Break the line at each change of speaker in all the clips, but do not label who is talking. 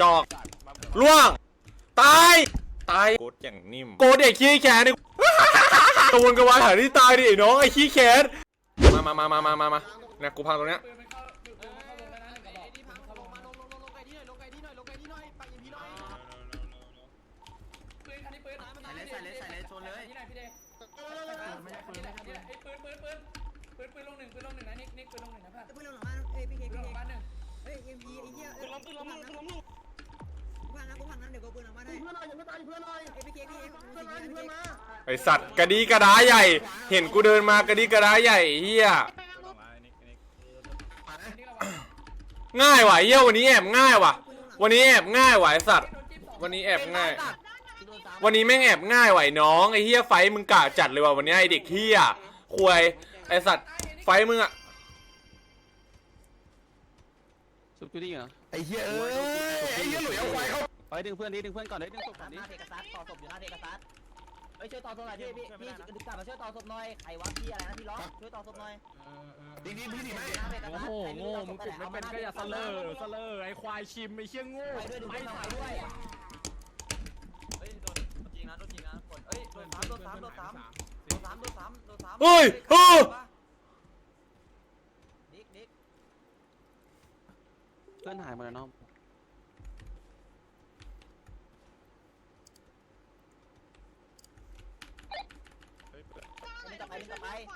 จอกล่วง ตาย ตาย โกดอย่างนิ่ม โกดเด็กขี้แขนดิกตะวันกระวายหายที่ตายดิไอ้น้องไอ้ขี้แขนมามามามามามามาเนี่ยกูพังตรงเนี้ย
ไอ
สัตว์กระดีกระดาใหญ่ เห็นกูเดินมากระดีกระดาใหญ่เฮีย
ง่า
ยว่ะเฮียวันนี้แอบง่ายว่ะ วันนี้แอบง่ายว่ะไอสัตว์ วันนี้แอบง่าย วันนี้แม่งแอบง่ายว่ะน้องไอเฮียไฟมึงกะจัดเลยว่ะวันนี้ไอเด็กเฮียควยไอสัตว์ไฟมึงอะ
สุดกูดีเหรอ
ไอเฮี้ยเอ้ยไอเฮี้ยหลุยเอาควยเข้า
ไปดึงเพื่อนนี้ดึงเพื่อนก่อนเลยดึงศพก่อน
หดิน้าเทกซัสต่อศพอยู่หน้าเทกซัสเอ้ยช่วยต่อศพหน่อยพี่พี่พี่ดึกกลับมาช่วยต่อศพหน่อยไอ้วะพี่อะไรนะพี่ล้อกช่วยต่อศพหน่อย
ดีดีพี่ดิแม่
หน้าเโง่
โง่มึงกลุ่มไม่เป็นก็อย่าเสลอเสลอไอ้ควายชิมไอ้เชี่ยโง่
ไปด้วยดูไปไม่ถ่ายด้วยเฮ้ยโดนจริงนะโดนจริงนะกดเอ้ยโดนสามโดนสามโดนสามโดนสามโดนสามโดนสาม
เฮ้ยเฮ้ย
นิกนิก
เพื่อนหายหมดแล้วเน้อง
ขว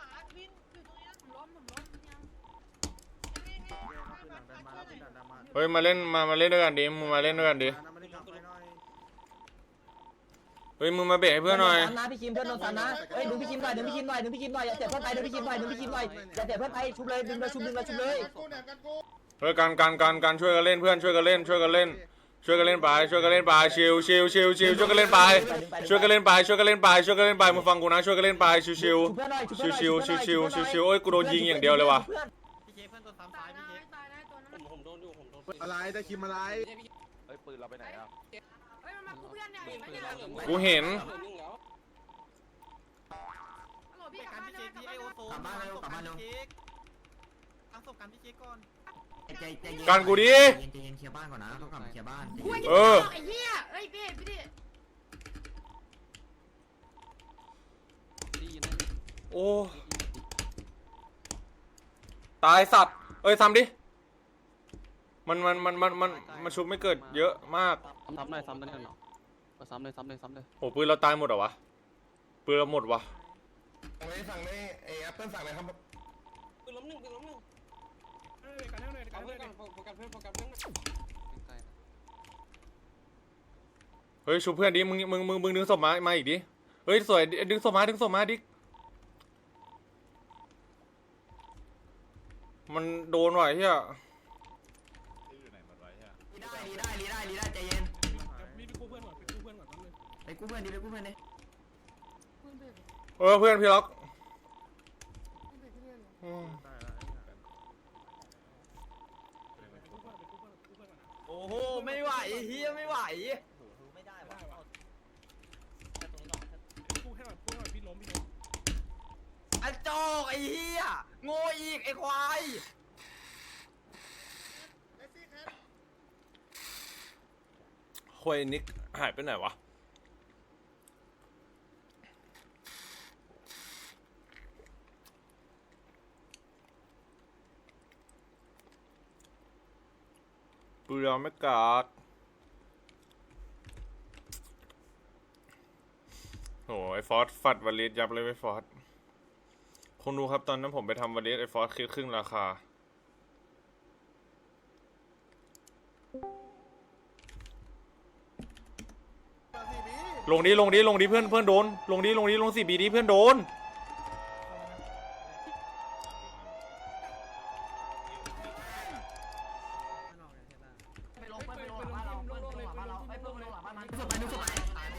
เฮ้ยมาเล่นมามาเล่นด้วยกันดิมึงมาเล่นด้วยกันดิเฮ้ยมึงมาเบะให้เพื่อนหน่อย
นะพี่คิมเพื่อนโดนสันนะเฮ้ยดึงพี่คิมหน่อยดึงพี่คิมหน่อยดึงพี่คิมหน่อยอย่าเตะเพื่อนไปเดึงพี่คิมหน่อยดึงพี่คิมหน่อยอย่าเตะเพื่อนไปชุบเลยดึงเลยชุบดึงเลยชุบเลย
เฮ้ยการการการการช่วยกันเล่นเพื่อนช่วยกันเล่นช่วยกันเล่น ช่วยกันเล่นไปช่วยกันเล่นไปชิวชิวชิวชิวช่วยกันเล่นไปช่วยกันเล่นไปช่วยกันเล่นไปช่วยกันเล่นไปมึงฟังกูนะช่วยกันเล่นไปชิวชิว
ชิวชิ
วชิวชิวชิวชิวโอ้ยกูโดนยิงอย่างเดียวเลยว่ะ
อะไรตะคิมอะไร
เฮ้ยปืนเราไปไหนอะ
กูเห็น
กลับ้านเร็วกลับ้านเร็ว
ทาศพ
กัน
พี่เจ๊ก่อน การกูดิเอ
อ
เอ
อ
โอ้ ตายสัตว์ เอ้ยทำดิ มันมันมันมันมันมันชุบไม่เกิดเยอะมาก
ซ้ำเลยซ้ำเลยเนาะซ้ำเลยซ้ำเลยซ้ำเลย
โหปืนเราตายหมดเหรอวะ ปืนเราหมดวะ
สั่งเลสั่งไอ้แอปเปิ้ลสั่งเลยครับ
ปืนล้
มหนึ่งปืนล้มหนึ่ง เอาเพื่อนโฟกัสเพื่
อนโฟกัสเพื่อน
เฮ้ยชูเพื่อนดิมึ
งมึงมึงมึงดึง
ศพมามาอีกดิเฮ้ยสวยดึงศพมาดึงศพมาดิมันโดนไหวเฮียลีได้ลีได้ลีได้ลีได้ใจเย็นมีไปกูเพื่อนก่อนไปกูเพื่อนก่อนไปกูเพื่อนดิไปกูเพื่อนดิเออเพื่อนพี่ล็อก โหไม่ไหวเฮียไม่ไหวโอ้โหไม่ได้ว่ะตรงนี้ก่อน พูดให้หน่อยพูดให้นพี่ล้มพี่ล้มอันจอกไอ้เฮียโง่อีกไอ้ควายควยนิกหายไปไหนวะ เปลือไม่กากโหไอฟอสฟัดวอลีดยับเลยไอฟอสคงดูครับตอนนั้นผมไปทำวอลีดไอฟอสคิดครึ่งราคา ลงดีลงดีลงดีเพื่อนเพื่อนโดน ลงดีลงดีลงสี่บีดีเพื่อนโดน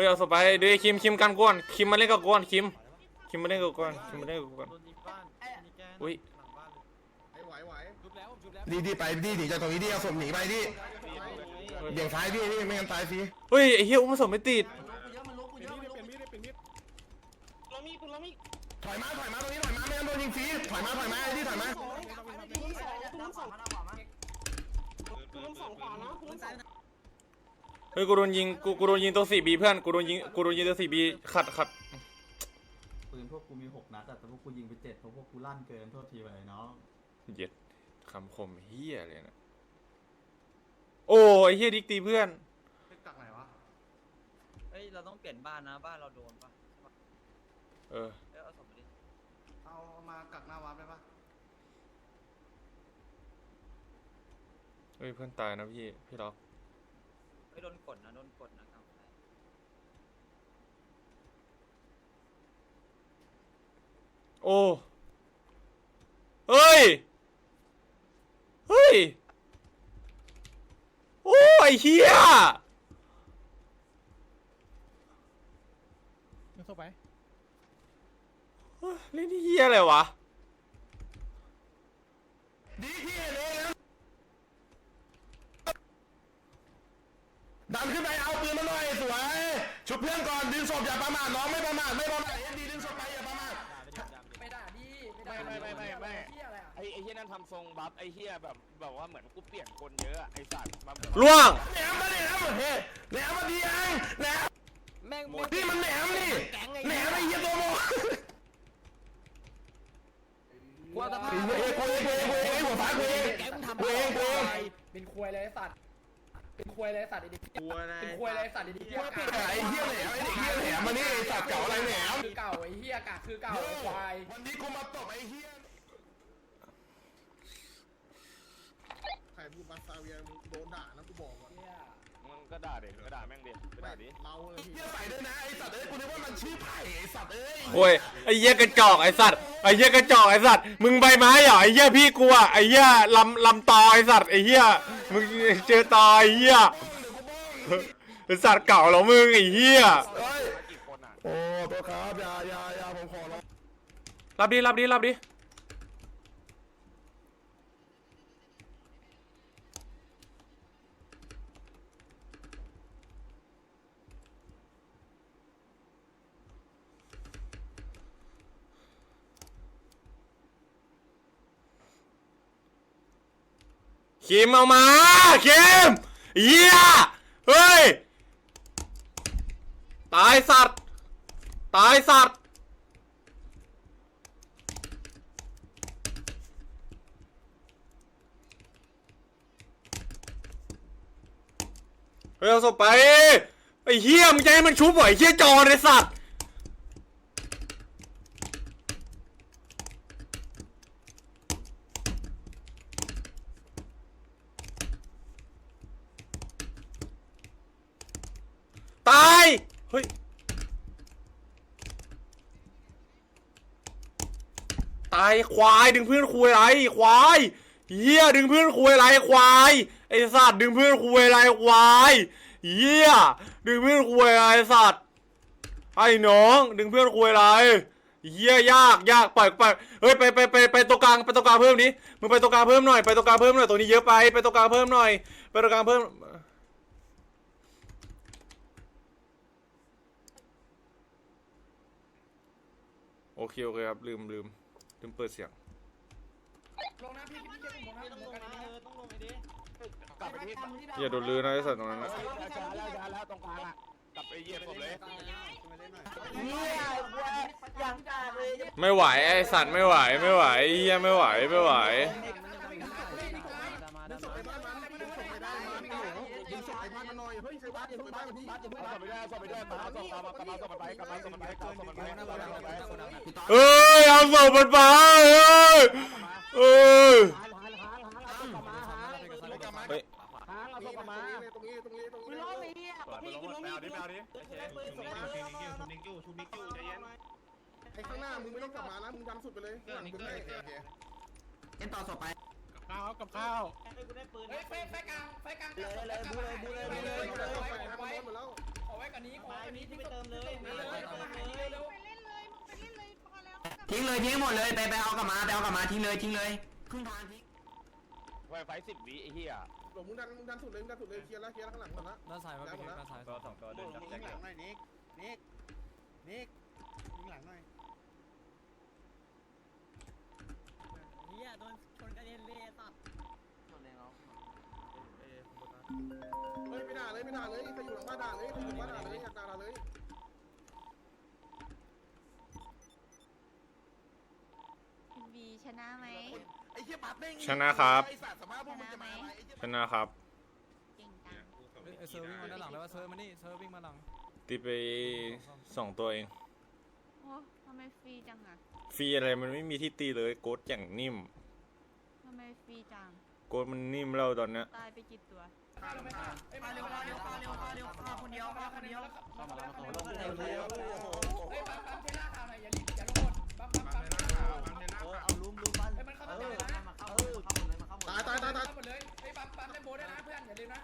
ฮ้ยเอาศพไปเดี๋ยวคิมคิมกันก่อนคิมมาเล่นกับก่อนคิมคิมมาเล่นกับก่อนคิมมาเล่นกับก่อน
โดนยิงบ้านมีแก
อุ้ย
หลังบ้านเลย
ไหวไหว
ชุบแล้วชุบแล้ว
ดีดีไปดีหนีจากตรงนี้ดีเอาศพหนีไปดิเบี่ยงซ้ายดิพี่ไม่งั้นตายฟรี
เฮ้ยไอ้เหี้ยอุ้มศพไม่ติด
ถอยมาถอยมาตรงนี้ถอยมาไม่งั้นโดนยิงฟรีถอยมาถอยมาไอ้ที่ถอยมา
เฮ้ยกูโดนยิงกูกูโดนยิงตัวสี่บีเพื่อนกูโดนยิงกูโดนยิงตัวสี่บีขัดขัด
ปืนพวกกูมีหกนัดอะแต่พวกกูยิงไปเจ็ดเพราะพวกกูลั่นเกินโทษทีไปน้อง
เย็ดคำคมเฮียเลยนะโอ้ไอ้เฮียดิกตีเพื่อน
กักไหนวะ
เฮ้ยเราต้องเปลี่ยนบ้านนะบ้านเราโดนปะ
เออ
เอ้ยเอาศพไปดิ
เอามากักหน้าวาร์ปได้ปะ
เฮ้ยเพื่อนตายนะพี่พี่ล็อก
เฮ้ยโดนกดนะโดนกดนะกลางไฟ
โอ้ เฮ้ย เฮ้ย โอ้ไอ้เฮีย
ยังเข้าไป
เฮ้ยเล่นเฮียอะไรวะ
ดีพี่เลย ดันขึ้นไปเอาปืนมาหน่อยสวยชุบเพื่อนก่อนดึงศพอย่าประมาทน้องไม่ประมาทไม่ประมาทเอ็นดีดึงศพไปอย่าประมาท
ไม่ด่าดิไม่ด่า
ไม่ไม่ไม่ไม่
ไม่
ไอ้ไอ้เฮียนั่นทำทรงบัฟไอ้เฮียแบบแบบว่าเหมือนกูเปลี่ยนคนเยอะอะไอ้สัตว์บัฟ
ล่วง
แหนมมาแหนมเฮ้แหนมมาดีเองแหนม
แม่ง
นี่มันแหนมนี่แหนมไอ้เหี้ยตัวโม
ว่าจะ
เฮ้ยเฮ้ยเฮ้ยเฮ้ยเฮ้ยหัวฟ้าเฮ้ย
แกมึงทำ
เฮ้ยเฮ้ย
เป็นควยเลยไอ้สัตว์ เป็นควยเลยไอ้สัตว์ไอ้ดิเป็นควยเลยไอ้สัตว์ไอ้ดิเหี้ยกา
ไอ้เหี้ยแหนมไอ้เด็กเหี้ยแหนมมานี่ไอ้สัตว์เก่าอะไรแหนม
คือเก่าไอ้เหี้ยกาคือเก่าไอ้ควาย
วันนี้กูมาตบไอ้เหี้ยใครพูดมาซาเวียมึงโดนด่านะกูบอกก่อน
เหี้ย
มึง ก็ด่าเด็กก็ด่าแม่งดิก็ด่าดิ
เมาเลยพี่เหี้ยใส่ด้วยนะไอ้สัตว์เอ้ยกูนึกว่ามันชื่อไผ่ไอ้สัตว์เอ้ย
โอ้ยไอ้เหี้ยกระจอกไอ้สัตว์ไอ้เหี้ยกระจอกไอ้สัตว์มึงใบไม้เหรอไอ้เหี้ยพี่กูอะไอ้เหี้ยลำลำตอไอ้สัตว์ไอ้เหี้ยมึงเจอตอไอ้เหี้ยไอ้สัตว์เก่าเหรอมึงไอ้เหี้ย
เฮ้ย
กี่คนอะ
โอ้ตัวครับอย่าอย่าอย่าผมขอร้อง
รับดิรับดิรับดิ คิมเอามาคิมเหี้ยเฮ้ย ตายสัตว์ ตายสัตว์ เฮ้ยเอาศพไปไอ้เฮียมึงจะให้มันชุบเหรอไอ้เฮียจอไอ้สัตว์ตายเฮ้ยตาย ควายดึงเพื่อนคุยไรควายเฮียดึงเพื่อนคุยไรควายไอสัตว์ดึงเพื่อนคุยไรควายเฮียดึงเพื่อนคุยไรสัตว์ไอ้น้อง ดึงเพื่อนคุยไรเฮียยากยากปล่อยปล่อยเฮ้ยไปไปไปไปตรงกลางไปตรงกลางเพิ่มดิมึงไปตรงกลางเพิ่มหน่อยไปตรงกลางเพิ่มหน่อยตรงนี้เยอะไปไปตรงกลางเพิ่มหน่อยไปตรงกลางเพิ่มโอเคโอเคครับลืมลืม ลืมเปิดเสียง
ลงนะพี่พี่เจ๊ผมลงนะผมลงกันนี้
ต้องลงไปดิ
กลับไปที่
อย่าโดนลือนะไอ้สัตว์ตรงนั้นนะ
ช้าแล้วช้าแล้วตรงกลางอะกลับไปเหยียบศพเลย
ไม่ไหวไอ้สัตว์ไม่ไหวไม่ไหวไอ้เฮียไม่ไหวไม่ไหว
ดึงศพไอ้บ้านมาหน่อยเฮ้ยใครบ้านอย่าเพิ่งบ้านมาที่
เอาศพไปด้วยเอาศพไปด้วยมาเอาศพเอากลับมาเอาศพมันไปกลับมาเอาศพมันไปกลับมาเอาศพมันไปกลับมาเอาศพมันไป
เอ้ยเอาศพมันไปเอ้ยเอ้ยเฮ้ย
เอาศพมา
ตรงนี้ตรงนี้ตรงนี้
เปิดไปลงไปเอาดิไปเอาดิ
เฮ้ยปืนส่งมา
อ้ข้างหน้ามึงไม่ต้องกลับมานะมึงดันสุดไปเลยข้างหลังกูให้
เล่นต่อศพไป
ข้าวกับข้าว
เฮ้ยไฟไฟกลางไฟกลาง
เลยเลยบูเลยบูเลย
ไป
บู
เล
เลยย
ไปเลยไปให้มันล้มหมดแล้ว
ขอไว้กันนี้ขอไว้กันนี้ที่ไปเติมเลย
ไป
เลย
ไป
มาหา
ไป
นี้เร็ว
ไปเล่นเลย
ทิ้งเลยทิ้งหมดเลยไปไปเอากลับมาไปเอากลับมาทิ้งเลยทิ้งเลยครึ่งทางทิ้ง
ไวไฟสิบวิไอ้เหี้ย
หลงมึงดันมึงดันสุดเลยมึงดันสุดเลยเคลียร์แล้วเคลียร์แล้วข้างหลังหมดละ
ด้านซ้ายมาเป็นด้านซ้าย
ตัวสองตัวเดินจับแจ็ค
หลังหน่อยนิกนิกนิกยิงหลังหน่อยเฮียโดนชนกระเด็นเลยตัด
เฮ้ยไม่ด่าเลยไม่ด่าเลยใครอยู่หลังบ้านด่าเลยใครอยู่บ้านด่าเลยอยากด่าด่าเลย
บีช นะไหม
ไอ้เหี้ยปัดเด้ง
ชนะครับ
ไอ้สัตว์สภาพพวกมึงจะมาอะไรไอ้เหี้ย
ชนะครับ
เก่งจัง
เซอร์วิ่งมาด้านหลังแล้วว่าเซอร์มานี่เซอร์วิ่งมาหลัง
ตีไปสองตัวเอง
โอ้ทำไมฟรีจังอะ
ฟรีอะไรมันไม่มีที่ตีเลยโกดอย่างนิ่ม
ทำไมฟรีจัง
โกดมันนิ่มแล้วตอนเนี้ย
ตายไปกี่ตัว
ฆ่าเร็วไม่ฆ่าเฮ้ยมาเร็วมาเร็วมาเร็วมาเร็วฆ่าคนเดียวฆ่าคนเดียวเข้ามาแล้วเข้ามาแล้ว เข้ามาแล้วเฮ้ยปั๊มปั๊มเทล่าข่าวหน่อยอย่ารีบอย่าลงหมดปั๊มปั๊มปั๊มเอาลุมลุมมันเฮ้ยมันเข้ามาเต็มเลยนะ
ตายตายตายตาย
เข้าหมดเลยเฮ้ยปั๊มปั๊มเล่นโบได้นะเพื่อนอย่าลืมนะ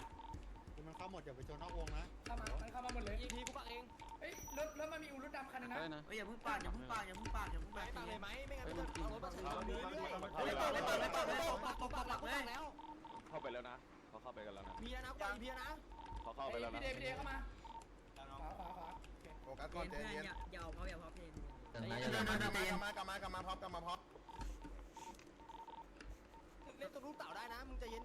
มันเข้าหมดอย่าไปชนนอกวงนะ
เข้ามามันเข้ามาหมดเลยอีพีกูปักเองเฮ้ยรถรถมันมีอูรุดดำคันนึงนะ
ได้นะ
เฮ้ยอย่าเพิ่งปากอย่าเพิ่งปากอย่าเพิ่งปากอย่าเพิ่งปากเลยไหมไม่งั้น
เฮ้ยมันกิน
ไม่เปิดไม่เปิดไม่เปิดไม่เปิดปากปากปากเลย
เข้าไปแล้วนะเขาเข้าไปกันแล้วนะ
มีนะก่อนมีนะ
เขาเข้าไปแล้วนะ
พี่เดย์พี่เดย์เข้ามาขวาขวาขวา
โฟกัสก่อนใจเย็น
อย่าเอาเขาอย่าเอาเพลง
กลับมากลับมากลับมากลับมาพร้อมกลับมาพร้อม
เล่นตรงลูกเต่าได้นะ มึงจะเย็น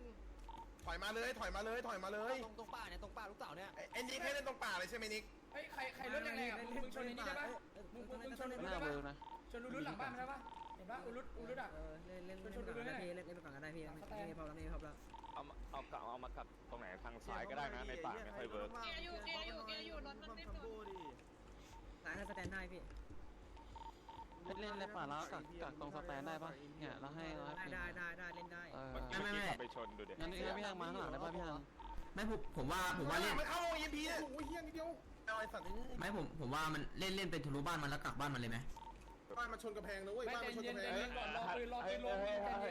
ถอยมาเลยถอยมาเลยถอยมาเลย
ตรงตรงป่าเนี่ยตรงป่าลูกเต่าเนี่ย
ไอ้ไอ้นิกให้เล่นตรงป่าเลยใช่ไหมนิก
เฮ้ยใครใครรถแรงๆอะมึงมึงชนในนี้ได้ปะมึงมึงมึงชนอูรุ
ห
ด
น้า
ได้
เบ
ปะ
ลนะ
ชนอูรุดหลังบ้านมันได้ปะเห็นปะอูรุดอูรุดอะ
เออเล่นเล่นเล่นก่อนก็ได้พี่เล่นเล่นก่อนก็ได้พี่ไม่พอแล้วไม่พอแล้ว
เอามาเอากลับเอามากัดตรงไหนทางซ้ายก็ได้นะในป่าไม่ค่อยเวิร์ก
เกียร์อยู่เกียร์อยู่เกียร์อยู่รถมันไม่จอด
สายให้สแตนได้พี่
เล่นเล่นในป่าแล้วกักกักตรงสแตนได้ปะเนี่ยแล้วให้เราให้
ได้ได้ได้ได้เล่นได้
เออไม่ไม่ไปชนดูเด็งั้นงั้นพี่ทางมาข้างหลังได้ป่ะพี่ทาง
ไม่ผมผมว่าผมว่าเล่น
ไม่เข้าวงยิมพีเนี่ยโอ้ยเฮี้ยนิดเดียวเอาไอ้สัตว์
ไม่ผมผมว่ามันเล่นเล่นเป็นทะลุบ้านมันแล้วกลับบ้านมันเลยไหม
บ้านมาชนกระแพงนะเว้ย
ไม่
บ้าน
ใจ
มาชน
เย็
ก
น
ระ
ใจ
แพง
เย็นก่อนรอปืนรอปืนลง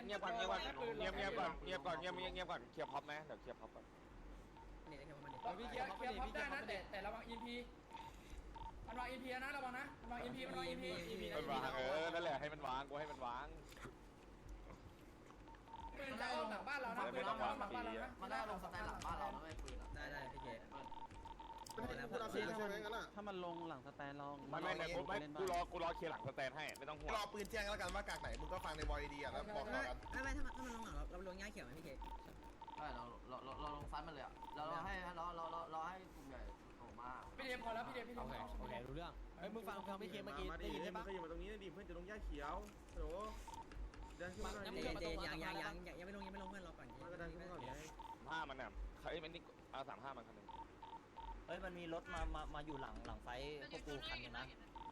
เงียบก่อนเงียบก่อนเงียบเงียบก่อนเงียบก่อนเงียบเงียบก่อนเคลียร์พ็อปไหมเดี๋ยวเคลียร์พ็อปก่อน
เนี่ยเดี๋ยวมัน
เราพี่เคลียร์เคลียร์พับได้นะแต่แต่ระวังอินพี มันวางอินพีนะระวังนะมันวางอินพีมันวางอินพีอินพีนะ
มันวางเออนั่นแหละให้มันวางกูให้มันวาง
ปืนจะออกหลังบ้านเรานะปืนจะออกหลังบ้านเรานะ
มันได้ลงสแตนหลังบ้านเราแล้วไม่ปืนได้ได้พี่เก
ด
ถ้ามันลงหลังสแตนเราไม่ไม่ไม่กูรอกูรอเคลียร์หลังสแตนให้ไม่ต้องห่วง
รอปืนแจ้งแล้วกันว่ากากไหนมึงก็ฟังในวอยดีอะแล้วบอกกัน
ไม่ไม่ถ้ามันถ้ามันลงหลังเราเราลงง่ายเขียวไหมพี่เก
ใช่เราเราเราลงซัดมันเลยอะเราให้เราเราเราให้กลุ่ม
พี่เดพอแล้วพี่เดพี่เด
โอเคโอเครู้เรื่องเฮ้ยมึงฟังฟังพี่เคเมื่อกี้ได้ยินใช่ปะ
อยู่มาตรงนี้ดิเพื่อนจะลงหญ้าเขียวโหเดินขึ้นมาหน่อย
เจนเจนยังยังยังยังไม่ลงยังไม่ลงเพื่อนรอก่อน
ก็เดินขึ้นมาก่อนไง
ห้ามันน่ะใครมันนี่อาสามห้ามันคันนึง
เฮ้ยมันมีรถมามามาอยู่หลังหลังไฟพวกกูคันนึงนะ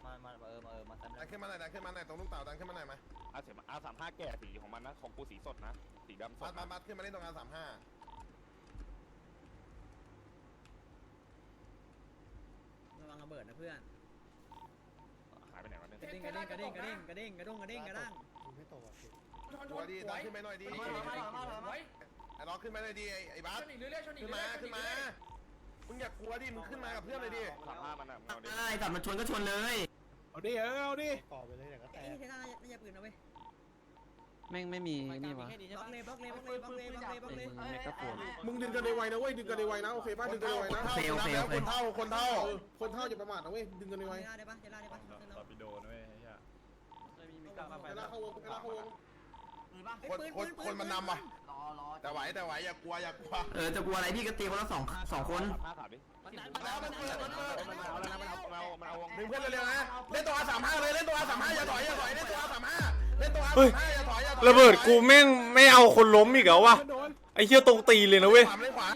มามาเออมาเออมาซัด
ดันขึ้นมาหน่อยดันขึ้นมาหน่อยตรงลูกเต่าดันขึ้นมาหน่อยมา
อาเสอาสามห้าแก่สีของมันนะของกูสีสดนะสีดำส
บั
ด
ดบัดบัดขึ้นมาเล่นตรงงานสามห้า
งระเบิดนะเพื่อน
หายไปไหนวะเนี่ย
กระดิ่งกระดิ่งกระดิ่งกระดิ่งกระดิ่งกระด้งกระดิ่งกระด้าง
คุณไม่โตอะสิ
ชนช
หัวนดีน้องขึ้นไปหน่อยดีไว้ไอ้น้องขึ้นไปหน่อยดีไอ้ไอ้บัสช
นอีกเรื่อยๆชนอีก
ขึ้น
เรื่
มา
อยๆ
ขึ้นมามึงอย่ากลัวดิมึงขึ้นมากับเพื่อนเลยดิ
ขับหน้ามันอะมันเอาดิ
ได้สัตว์มันชนก็ชนเลย
เอาดิเออเอาดิต่อ
ไป
เลยแต่ก็แตไอ้
กเทน่าน่าจะปืนนะเว้ย
แม่งไม่มีนี่วะ
บล็อกเลยบล็อกเลยบล็อกเลยบล็อกเลยบล็อกเลยบล็อกเลย
เมกะโฟน
มึงดึงกันในไวนะเว้ยดึงกันในไวนะโอเคป่ะดึงกันในไวนะคนเท่าคนเท่าคนเท่าอย่าประมาทนะเว้ยดึงกันในไว
เจล่าได้ปะเจล่าได้ปะ
ตอปิโดนะเว้ยไอ้เหี้ย
เวลาเข้าวงเวลาเข้าวง
ปืน
คนคนคนมันนำว่ะแต่ไหวแต่ไหวอย่ากลัวอย่ากลัว
เออจะกลัวอะไรพี่ก็ตีคนละสองสองคน
ห้าขาดดิ
แล้ว มันเปิดมันเปิด
มันเอาแล้วนะมันเอามันเอามันเอาวง
ดึงเพื่อนเร็วๆนะเล่นตัวอาสามห้าเลยเล่นตัวอาสามห้าอย่าถอยอย่าถอยเล่นตัวอาสามห้าเล่นตัวอาสามห้าอย่าถอยอย่าถอย
ระเบิดกูแม่งไม่เอาคนล้มอีกเหรอวะไอ้เหี้ยตรงตีนเลยนะเว้ย
ขวาเล่นขวา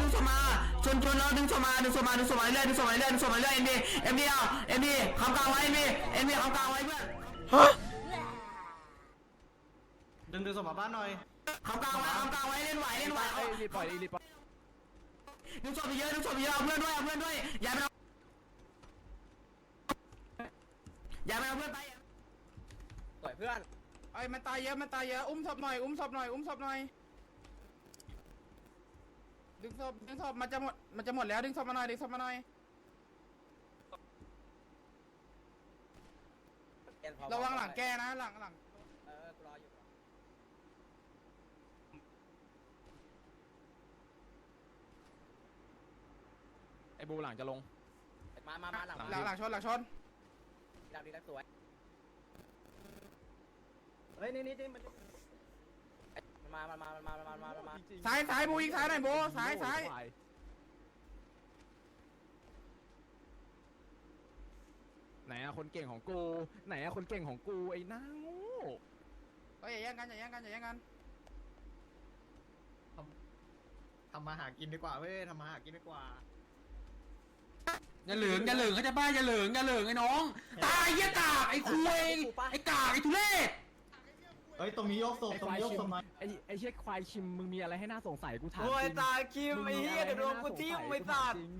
ดึงสมาชนชนแล้วดึงสมาดึงสมาดึงสมาเรื่อยดึงสมาเรื่อยดึงสมาเรื่อยเอ็มดีเอ็มดีเอาเอ็มดีคำกลางไว้เอ็มดีเอ็มดีคำกลางไว้เพื่อน
ฮะ
ดึงดึงสมบัติบ้านหน่อย
คำกลางไว้คำกลางไว้เล่นไหวเล่นไหว
รีบปล่อยรีบปล่อย
ดึงศพไปเยอะดึงศพไปเยอะเอาเพื่อนด้วยเอาเพื่อนด้วยอย่าไปเอาอย่าไปเอาเพื่อนไป
สวยเพื่อน
ไอ้มันตายเยอะมันตายเยอะอุ้มศพหน่อยอุ้มศพหน่อยอุ้มศพหน่อยดึงศพดึงศพมันจะหมดมันจะหมดแล้วดึงศพมาหน่อยดึงศพมาหน่อยระวังหลังแกนะหลังหลัง
ไอ้บูหลังจะลง
มามามาหลัง
หลังหลังชนหลังชน
หลัดีแล้สวยเฮ้ยนี่นี่นี่มันมามามามามามามามา
สายสายบูอีกสายหน่อยบูสายสาย
ไหนอะคนเก่งของกู ไหนอะคนเก่งของกูไอ้หน้าโง่
เฮ้อย่าแย่งกันอย่าแย่งกันอย่าแย่งกัน
ทำมาหากินดีกว่าเว้ยทำมาหากินดีกว่า
อย่าเหลืองอย่าเหลืองเขาจะบ้าอย่าเหลืองอย่าเหลืองไอ้น้อง ตายเหี้ยกากไอ้คุยไอ้กากไอ้ทุเรศ
เฮ้ยตรงนี้ยกศพ
ไอ้
ตร
ค
ง
วาย
นี้ยก
ชิ
ศ
ม
พหน่อย
ไอ้ไอ้เชี่ยควายชิมมึงมีอะไรให้น่าสงสัยกูถาม
โอ้ย
จริง
ตาคิม
มึง
ไอ้
มี
เหี้ย
อะไร
เดี๋ยวโดน
ให้
กู
น่า
ทิ่ม
สง
ไอ้
สั
สั
ย
ตว์
จริง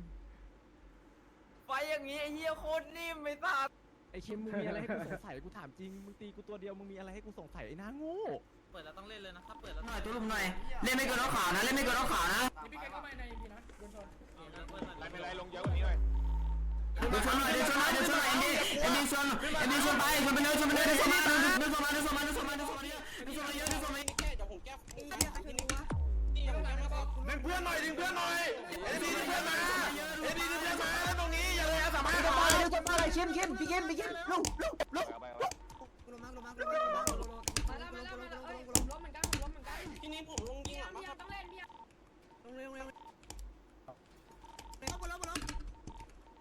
ไฟอย่างงี้ไอ้เหี้ยโคตรนิ่มไอ้สัตว์
ไอ้ชิมมึงมีอะไรให้กูสงสัยกูถามจริงมึงตีกูตัวเดียวมึงมีอะไรให้กูสงสัยไอ้หน้าโง่
เปิดแล้วต้องเล่นเลยนะถ้าเปิดแล้ว
หน่อยตัวลุมหน่อยเล่นไม่เกินน้องขาวนะเล่นไม่เกินน้องขาวนะ
พี่แกเข้ามาในพีนะโดนชน
ไม่เป็นไรลงเยอะกว่านี้หน่อย
เดี๋ยวชนหน่อยเดี๋ยวชนหน่อยเดี๋ยวชนหน่อยเอ็มดีเอ็มดีชนเอ็มดีชนไปชนไปเนื้อชนไปเนื้อเดี๋ยวชนมาเดี๋ยวชนมาเดี๋ยวชนมาเดี๋ยวชนมาเดี๋ยวชนมาเดี๋ยวชนมาเดี๋ยวชนมาเยอะเดี๋ยวชนมา
ดึงเพื่อนหน่อยดึงเพื่อนหน่อยเอ็ดีดึงเพื่อนมาเอ็ดีดึงเพื่อนมาตรงนี้อย่าเลยอาสามารถเข้ามา
กูลงมากูลงมากูลงมากูลงมากูลงมา
มาแล้มาล้วมาแล้วเอ้ยผมล้มเหมือนกันผมล้มเหมือนกันพี่นี่ผมลงยิงพี่ต้องเล่นพี่
ลงเร็วเร็วเข้าบนแล้วบนแล้ว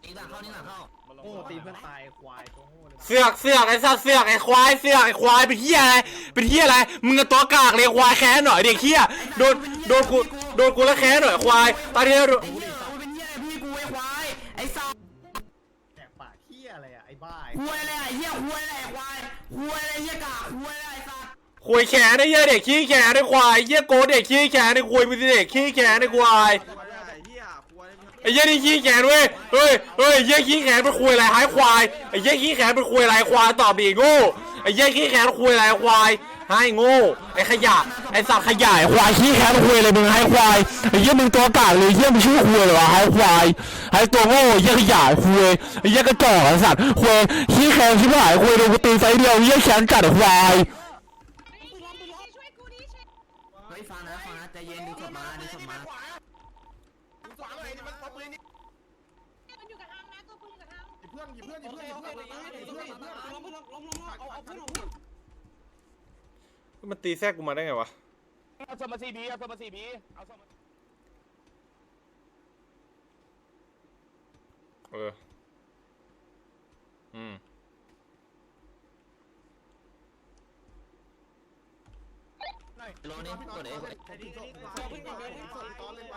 นี่หลังเข้านี่หลังเข้า
โง่ตีเพื่อนตายควายตัวโง่เลย
เสือกเสือกไอ้สัตว์เสือกไอ้ควายเสือกไอ้ควายเป็นเฮียอะไรเป็นเฮียอะไรมึงกับตัวกากเลยควายแค้นหน่อยเด็กเฮียโดนโดนกูโดนกูแล้วแค้นหน่อยควายตอนนี้โดน
ไอ้เหี้ยกูเป็นเหี้ยอะไรพี่กูไอ้ควายไอ้สัตว์
แดกปากเหี้ยอะไรอะไอ้บ้า
คุยอะไรไอ้เหี้ยคุยอะไรไอ้ควายคุยอะไรเหี้ยกากคุยอะไรไอ้สัตว์
คุยแขนไอ้เหี้ยเด็กขี้แขนไอ้ควายเหี้ยโกเด็กขี้แขนไอ้คุยมึงสิเด็กขี้แขนไอ้ควาย ไอ้เหี้ยนี่ขี้แขนเว้ยเฮ้ยเฮ้ยเหี้ยขี้แขนเป็นคุยอะไรหายควายไอ้เหี้ยขี้แขนเป็นคุยอะไรควายตอบดีโง่ไอ้เหี้ยขี้แขนคุยอะไรควายให้โง่ไอ้ขยะไอ้สัตว์ขยะไอ้ควายขี้แขนคุยอะไรมึงให้ควายไอ้เหี้ยมึงตัวกากเลยเหี้ยมึงชื่อคุยเหรอให้ควายให้ตัวโง่เหี้ยขยะคุยไอ้เหี้ยกระจอกไอ้สัตว์คุยขี้แขนชิบหายคุยโดนกูตีไฟเดียวเหี้ยแขนจัดไอ้ควาย
มั
น
ตี
แทรกกูมาได้ไงวะ
เอาสมาซีบีเอาสมาซีบีเอาสมา
เออ อืม
โลนี่กดเอง
ตอนเล่นไ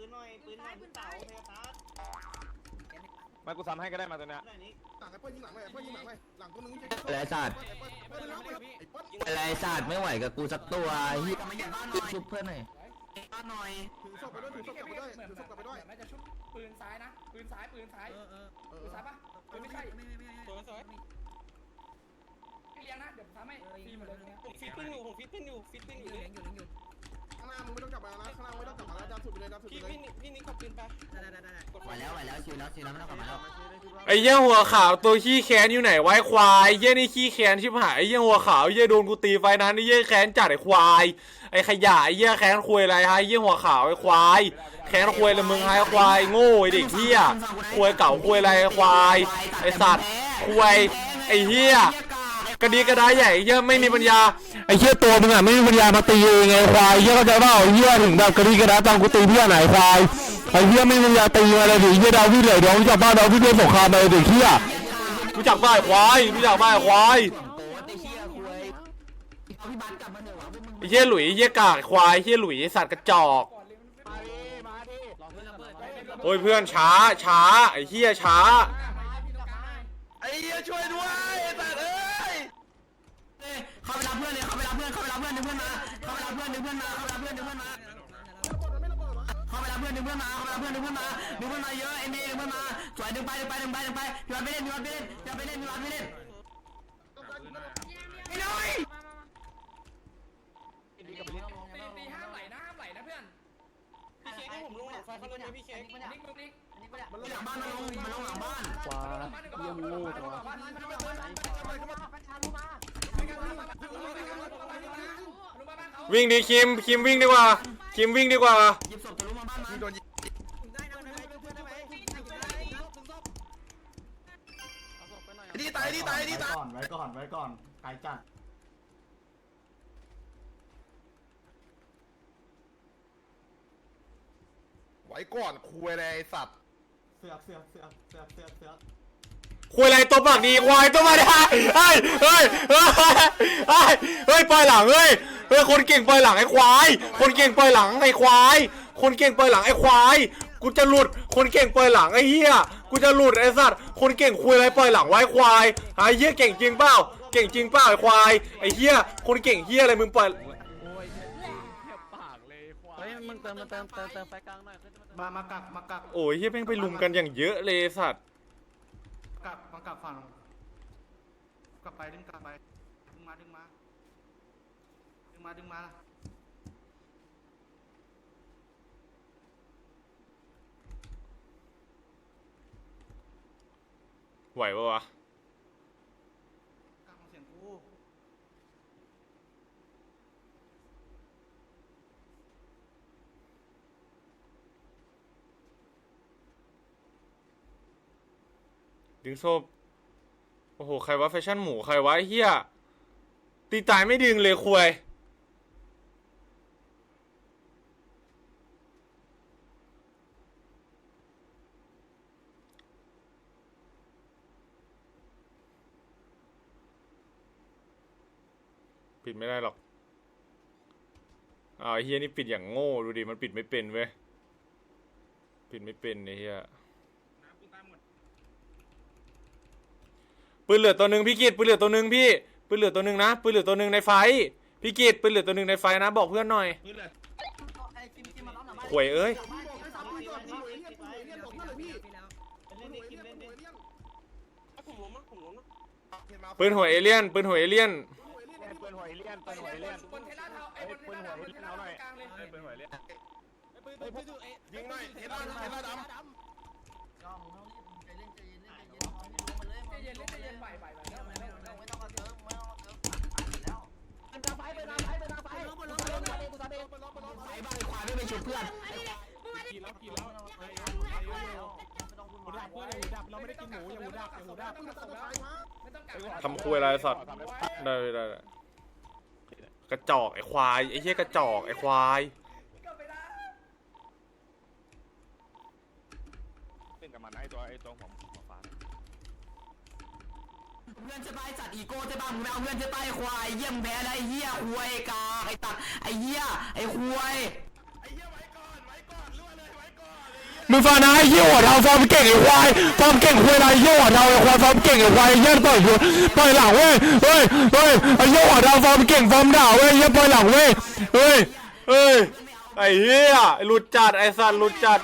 ปเล่นไปเล่นไปกูช่วยแล้วกูช่วยแล้วใจเย็น
เอาพี่แกหน่อย
ไอ้เพื่อนไอ้เพื่อนถึงไหมจะถึงเพื่อนจะถึงเพื่อนเออ
ปืนหน่อยปืนหน่อยปืนเต่าเพตา
มากูซ้ำให้ก็ได้มาตัวเนี้ย
หลังไอ้เพื่อนยิงหลังเลยไอ้เพื่อนยิงหลังเลยหลังตัวนึง
อะไรสัตว์
ไอ้เพื่อนไอ้เพื่อนไอ้เพื่อน
อะไรสัตว์ไม่ไหวกับกูสักตัวเฮียมาอย่างบ้านหน่อยชุบเพื่อนหน่อยบ้านหน่อย
ถือศพไปด้วยถือศพกลับไปด้วย
เหมือน
ถือ
เห
ศ
มื
พกลับไปด้วย
อนน่าจะชุบปืนซ้ายนะ ปืนซ้าย ปืนซ้าย
เออเออ
เอ
ปื
อน
ซ้ายปะปืนไม่ใช่
ไม่ไม่ไม่ไม่
พี่เลี้ยงนะ เดี๋ยวผมทำให้ฟรีหมดเลยเนี่ย
ผมฟิตปิ้งอยู่ผมฟิตปิ้งอยู่ฟิตปิ้งอยู่
อยู่อยู่อยู่
ข้าง หน้ามึงไม่ต้องกลับมานะข้างหน้าไม่ต้องกลับมาแล้วดันสุดไปเลยดันสุดไป
พี่
เลย
พี่พี่นี่ขับปืนไป
ได้ได้ได้ได้
ไหวแล้วไหวแล้วชิวแล้วชิวแล้วไม่ต้องกลับมาแล้ว
ไอ้เหี้ยหัวขาวตัวขี้แค้นอยู่ไหนไวะไอ้ควายไอ้เหี้ยนี่ขี้แค้นชิบหายไอ้เหี้ยหัวขาวไอ้เหี้ยโดนกูตีไฟนั้นไอ้เหี้ยแค้นจัดไอ้ควายไอ้ขยะไอ้เหี้ยแค้นคุยอะไรฮะไอ้เหี้ยหัวขาวไอ้ควายแค้นคุยอะไรมึงฮะไอ้ควายโง่ไอ้เด็กเหี้ยคุยเก่าคุยอะไรไอ้ควายไอ้สัตว์คุยไอ้เหี้ย กระดีกระดาใหญ่ไอ้เหี้ยไม่มีปัญญาไอ้เหี้ยตัวมึงอะไม่มีปัญญามาตีเองไงควายเหี้ยเข้าใจเปล่าไอ้เหี้ยถึงแบบกระดีกระดาตอนกูตีเพื่อนไหนควายไอ้เหี้ยไม่มีปัญญาตีอะไรดิไอ้เหี้ยดาววิ่งเลยดาววิ่งจากบ้านดาววิ่งเล่นสงครามไปเด็กเหี้ยรู้จักบ้าไอ้ควายรู้จักบ้าไอ้ควาย
โอ้ไอ้เฮียคุยพี่บันกลับมาเถอะวะพวกมึง
ไอ้เหี้ยหลุยไอ้เหี้ยกากไอ้ควายไอ้เหี้ยหลุยไอ้สัตว์กระจอก
ก่อนเลยมันไม่
โอ้ยเพื่อนช้าช้าไอ้เหี้ยช้า
พี่ต้องการ
ไอ้เหี้ยช่วยด้วยไอ้สัตว์เอ้ย
ใคร เข้าไปรับเพื่อนเลยเข้าไปรับเพื่อนเข้าไปรับเพื่อนดึงเพื่อนมาเข้าไปรับเพื่อนดึงเพื่อนมาเข้าไปรับเพื่อนดึงเพื่อนมาเข้าไปรับเพื่อนดึงเพื่อนมาเข้าไปรับเพื่อนดึงเพื่อนมาดึงเพื่อนมาเยอะเอ็มดีดึงเพื่อนมาสวยดึงไปดึงไปดึงไปดึงไปพี่วันไปเล่นพี่วันไปเล่นพี่วันไปเล่นพี่วันไปเล่นไอ้น้อย
ตีห้ามไหลนะห้ามไหลนะเพื่อน
พี่เค้กให้ผมลงหลังไฟเขาเลยนะพี่เค้ก
นิกนิกนิก
มันลงหลังบ้านมันลงมันลงหลังบ้าน
ขวาเยี่ยมโง่จังวะ
วิ่งดีคิมคิมวิ่งดีกว่าคิมวิ่งดีกว่า
หยิบศพทะลุมาบ้านมัน
ได้นะได้ไหมเพื่อนได้ไหมได้
เอาศพไปหน่อย
ดีตายดีตายดีตาย
ก่อนไว้ก่อนไว้ก่อนไกลจัด
ไว้ก่อนคุยอะไรไอ้สัตว์
เสือกเสือกเสือกเสือกเสือกเสือก
คุยอะไรตัวปากดีควายตัวมาได้เฮ้ยเฮ้ยเฮ้ยเฮ้ยเฮ้ยปล่อยหลังเฮ้ยเฮ้ยคนเก่งปล่อยหลังไอ้ควาย คนเก่งปล่อยหลังไอ้ควาย คนเก่งปล่อยหลังไอ้ควาย กูจะหลุด คนเก่งปล่อยหลังไอ้เหี้ย กูจะหลุดไอ้สัตว์ คนเก่งคุยอะไรปล่อยหลังไว้ควายไอ้เหี้ยเก่งจริงเปล่า เก่งจริงเปล่าไอ้ควาย ไอ้เหี้ย คนเก่งเหี้ยอะไรมึงปล่อย
เฮ้ยมึงเติมเติมเติมเติมไฟกลางหน่อยขึ้น
มามากักมากัก
โอ้ยเหี้ยแม่งไปลุมกันอย่างเยอะเลยไอ้สัตว์
กลับมากลับฝั่งกลับไปดึงกลับไปดึงมาดึงมาดึงมาดึงมา
ไหวปะวะ
กักมาเสียงกู
ดึงโซ่โอ้โห ใครวะแฟชั่นหมู ใครวะไอ้เฮียตีตายไม่ดึงเลยควยปิดไม่ได้หรอกอ้าเฮียนี่ปิดอย่างโง่ ดูดิ มันปิดไม่เป็นเว้ย ปิดไม่เป็นไอ้เฮีย ปืนเหลือตัวหนึ่งพี่กิตปืนเหลือตัวหนึ่งพี่ปืนเหลือตัวหนึ่งนะปืนเหลือตัวหนึ่งในไฟพี่กิตปืนเหลือตัวหนึ่งในไฟนะ บอกเพื่อนหน่อยหวยเอ้ยปืนหัวเอเลี่ยนปืนหัวเอเลี่ยน
เปิดหัวเอเลี่ยนเปิดหัวเอเลี่ยน
บนเทล่าเท้าไอ้บนเทล่าเท้าบนเทล่าเท้ากลางเลย
เปิดหัวเอเลี่ยน
ยิงหน่อยเทล่าเทล่าดำ
ใจเย็นใจเย็นไหวไหวไหวแล้วไหวแล้วไหวแล้ว
ไฟบ้านควายไม่ไปชุบเพื่อน
กินแล้วกินแล้วหูดับเพื่อนหูดับเราไม่ได้กินหมูอย่าหูดับอย่าหูดับ
ไม่ต้อง
ทำคุยอะไรสัตว์ได้ได้ได้กระจอกไอ้ควายไอ้เหี้ยกระจอกไอ้ควาย
เล่นกับมันไอ้ตัวไอ้ตัวของของฟ้า
เพื่อนจะไปจัดอีโก้จะบ้ามึงเอาเพื่อนจะไปควายเยี่ยมแพ้ไอ้เหี้ยควายกาไอ้ตัดไอ้เหี้ยไอ้ควาย
มึงฟังนะไอ้เหี้ยหัวเทาฟอร์มเก่งไอ้ควายฟอร์มเก่งคุยไรไอ้เหี้ยหัวเทาไอ้ควายฟอร์มเก่งไอ้ควายเหี้ยปล่อยหัวปล่อยหลังเว้ยเฮ้ยเฮ้ยไอ้เหี้ยหัวเทาฟอร์มเก่งฟอร์มด่าเว้ยเหี้ยปล่อยหลังเว้ยเฮ้ยเฮ้ยไอ้เหี้ยหลุดจัดไอ้สัตว์หลุดจัด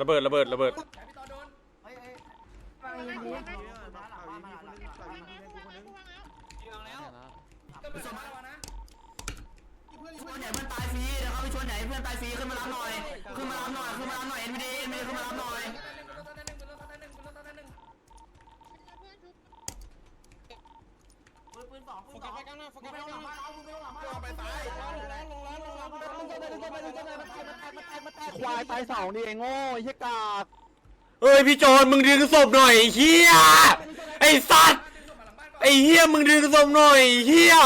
ระเบิดระเบิดระเบิด
พี่ต่อโดนก็ไม่สามารถวะนะ
ชวนไหนเพื่อนตายฟรีเดี๋ยวเขาไปชวนไหนเพื่อนตายฟรีขึ้นมารับหน่อยขึ้นมารับหน่อยขึ้นมารับหน่อยเอ็นวีดีเอ็นวีดีขึ้นมารับหน่อย
ควายตายสองดิไอ้โง่ไอ้เหี้ยกาก
เฮ้ยพี่โจนมึงดึงศพหน่อยไอ้เหี้ยไอ้สัตว์ไอ้เหี้ยมึงดึงศพหน่อยไอ้เหี้ย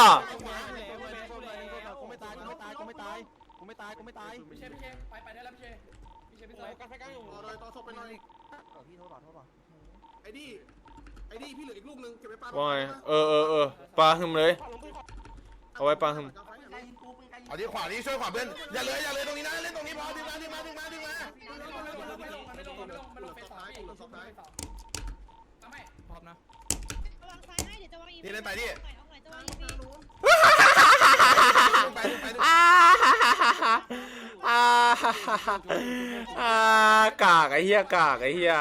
กูไม่ตายกูไม่ตายกูไม่ตายกูไม่ตายกูไม่ตาย
พี่เชพี่เชไปไปได้แล้วพี่เชพี่เชพี่ต่อกันไฟกลางอยู่
เลยต่อศพไปหน่อย
ไอ้ดิไอ้ดิพี่เหลืออีกลูกนึงเก็บไว้ปา
ว่าไงเออเออเออปลาหึมเลย เอาไว้ปลาหึม
เอาที่ขวานี่ช่วยขวาเพื่อนอย่าเลยอย่าเลยตรงนี้นะเล่นตรงนี้พอดึงมาดึงมาดึงมาดึงมา
พร้อมนะ
วางซ้ายให้เดี๋ยวจะวางอีก
นี่เล่นไปดิ
เอาไหนจะวาอีก
ไปไป
อ่าอ่าอ่ากากไอ้เหี้ยกากไอ้เหี้ย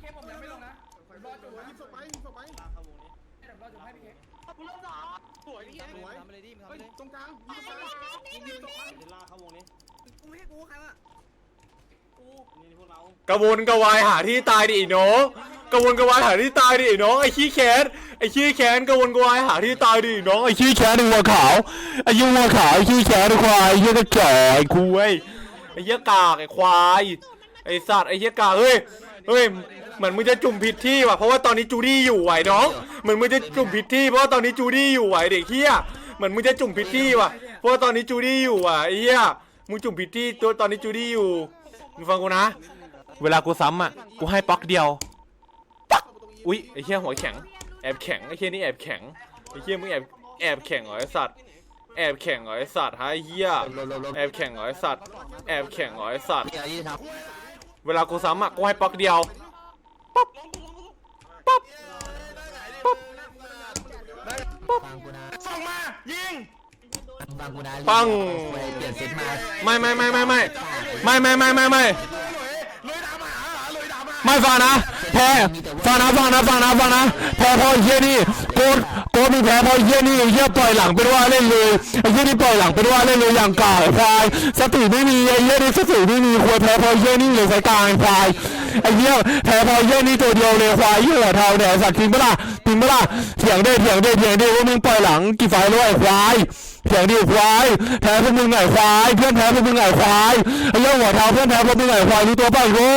เคผมยังไม่ลงนะผมรอจุดยิงศพไปยิงศพไปเดี๋ยวรอจุดให้พี่เคกูลงสองสวยพี่เค
ทำไปเลย ดิมึงทำไปเลย
ตรงกลางยิงตรงกลางยิงศพไป
เดี๋ยวลากเข้าวงนี้
กูไม่ให้กูใครวะ
นี่พวกเรา
กระวนกระวายหาที่ตายดิไอ้น้องกระวนกระวายหาที่ตายดิไอ้น้องไอ้ขี้แค้นไอ้ขี้แค้นกระวนกระวายหาที่ตายดิไอ้น้องไอ้ขี้แค้นไอ้หัวขาวไอ้ยี่หัวขาวไอ้ขี้แค้นไอ้ควายไอ้ยี่กระจอกไอ้คุยไอ้ยี่กากไอ้ควายไอ้สัตว์ไอ้ยี่กากเฮ้ยเฮ้ยเหมือนมึงจะจุ่มผิดที่ว่ะเพราะว่าตอนนี้จูดี้อยู่ไหวน้องเหมือนมึงจะจุ่มผิดที่เพราะว่าตอนนี้จูดี้อยู่ไหวเด็กเฮีย เหมือนมึงจะจุ่มผิดที่ว่ะ เพราะว่าตอนนี้จูดี้อยู่ว่ะไอ้เหี้ยมึงจุ่มผิดที่ตัวตอนนี้จูดี้อยู่ มึงฟังกูนะ เวลากูซ้ำอะ กูให้ป๊อกเดียวป๊อกอุ๊ยไอ้เหี้ยหัวแข็ง แอบแข็งไอ้เหี้ยนี่แอบแข็ง ไอ้เหี้ยมึงแอบแอบแข็งเหรอไอ้สัตว์ แอบแข็งเหรอไอ้สัตว์ฮะไอ้เหี้ย แอบแข็งเหรอไอ้สัตว์ แอบแข็งเหรอไอ้สัตว์เวลากูซ้ำอะกูให้ป๊อกเดียวป๊อกป๊อกป๊อก
ส่งมา ยิง
ปังไม่ไม่ไม่ไม่ไม่ไม่ไม่ไม่ไม่ไม่
ลุยดามาหาลุยดามา
ไม่ฟังนะแพ้ฟังนะฟังนะฟังนะฟังนะแพ้เพราะไอ้เฮียนี่โกดโกดมีแพ้เพราะไอ้เฮียนี่ไอ้เฮียปล่อยหลังเป็นว่าเล่นเลยไอ้เฮียนี่ปล่อยหลังเป็นว่าเล่นเลยอย่างกาไอ้ควายสติไม่มีไอ้เฮียนี่สติไม่มีควายแพ้เพราะไอ้เฮียนี่เลยสายกลางไอ้ควายไอ้เฮียแพ้เพราะไอ้เฮียนี่ตัวเดียวเลยควายเฮียหัวเทาเนี่ยไอ้สัตว์จริงปะล่ะจ ริงปะล่ะเถียงได้เถียงได้เถียงได้ว่ามึงปล่อยหลังกี่ไฟแล้วไอ้ควายเถียงดิควายแพ้พวกมึงไงควายเพื่อนแพ้พวกมึงไงควายไอ้เหี้ยหัวเทาเพื่อนแพ้พวกมึงไงควายรู้ตัวป่ะไอ้โง่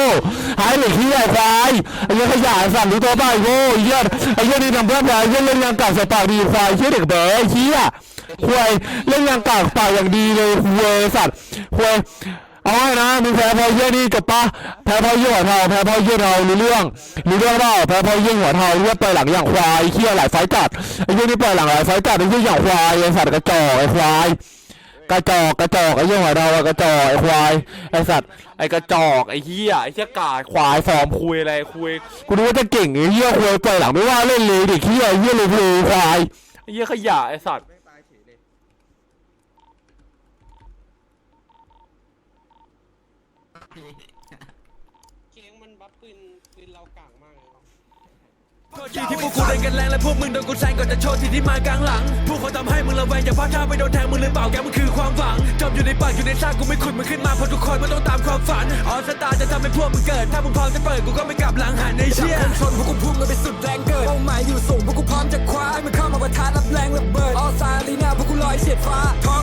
หายเหล็กที่ไอ้ควายไอ้เหี้ยขยะสัตว์รู้ตัวป่ะไอ้โง่ไอ้เหี้ยไอ้เหี้ยนี่ทำเพื่อนแพ้ไอ้เหี้ยเล่นยังกากใส่ปากดีควายเหี้ยเด็กเบ๋อเหี้ยควายเล่นยังกากปากอย่างดีเลยควายสัตว์ควาย เอาให้นะมึงแพ้เพราะเหี้ยนี่จบปะแพ้เพราะเหี้ยหัวเทาแพ้เพราะเหี้ยเทารู้เรื่องรู้เรื่องเปล่าแพ้เพราะเหี้ยหัวเทาเหี้ยปล่อยหลังอย่างควายเหี้ยหลายไฟจัดไอ้เหี้ยนี่ปล่อยหลังหลายไฟจัดไอ้เหี้ยอย่างควายไอ้สัตว์กระจอกไอ้ควายกระจอกกระจอกไอ้เหี้ยหัวเรากระจอกไอ้ควายไอ้สัตว์ไอ้กระจอกไอ้เหี้ยไอ้เหี้ยกาดควายฟอมคุยอะไรคุยกูนึกว่าจะเก่งไอ้เหี้ยคุยปล่อยหลังไม่ว่าเล่นเลยดิเหี้ยเหี้ยเลยเลยควายไอ้เหี้ยขยะไอ้สัตว์
เค้งมันบัฟปืนปืนเรากลางมากเลย
โทษทีที่พวกกูเล่นกันแรงและพวกมึงโดนกูแซงก่อนจะโชว์ทีที่มากลางหลัง พวกเขาทำให้มึงระแวงอย่าพลาดท่าไปโดนแทงมึงหรือเปล่าแกมันคือความหวังจมอยู่ในปากอยู่ในซากกูไม่ขุดมึงขึ้นมาเพราะทุกคนมันต้องตามความฝันออสตาจะทำให้พวกมึงเกิด ถ้ามึงพร้อมจะเปิดกูก็ไม่กลับหลังหันในเชี่ยชนพวกกูพุ่งกันไปสุดแรงเกิดเป้าหมายอยู่สูงพวกกูพร้อมจะคว้าให้มันเข้ามาประทะรับแรงระเบิดออสตาลีนาพวกกูลอยเฉียดฟ้า